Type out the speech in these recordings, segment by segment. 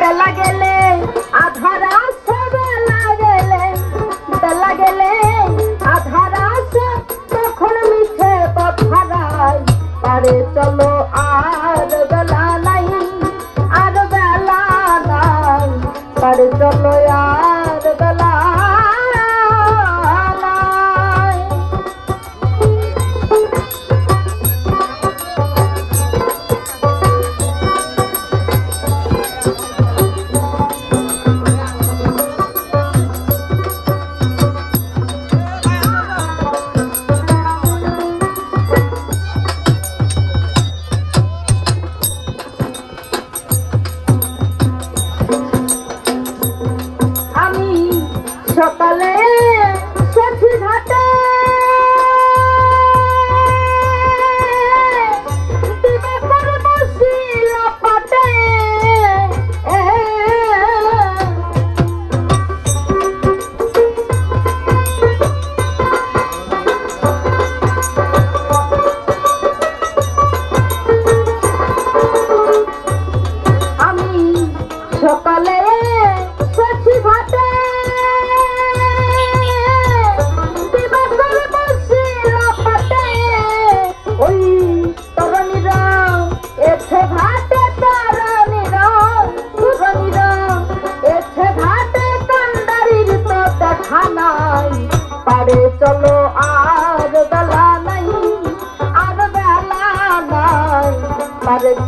বেলা গেলে আধার আসে বেলা গেলে বেলা গেলে আধার আসে তখন মিঠে কথা পারে চলো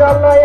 Allah ya.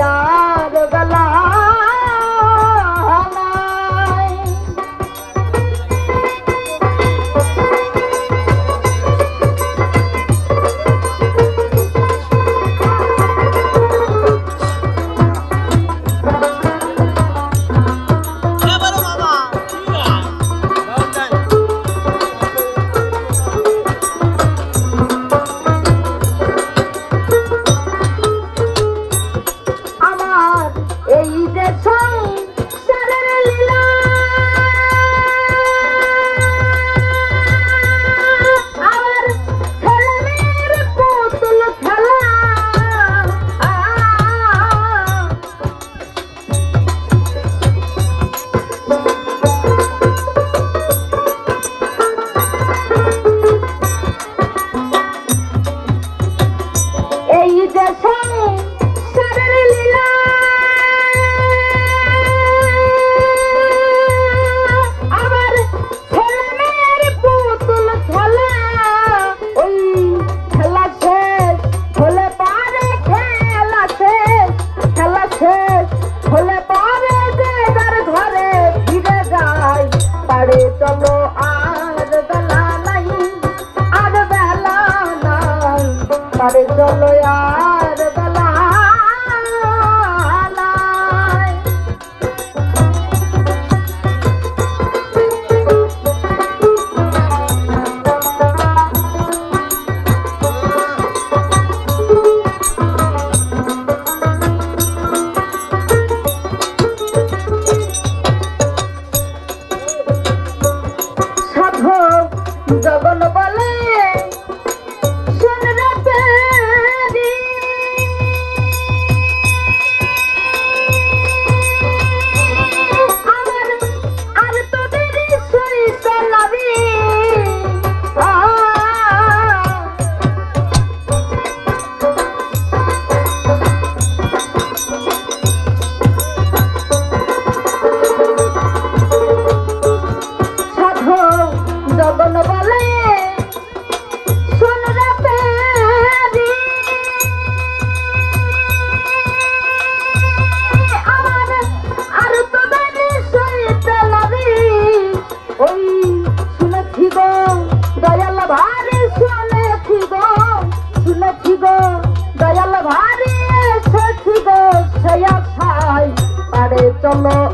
चलो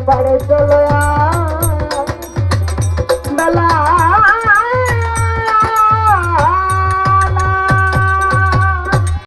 parece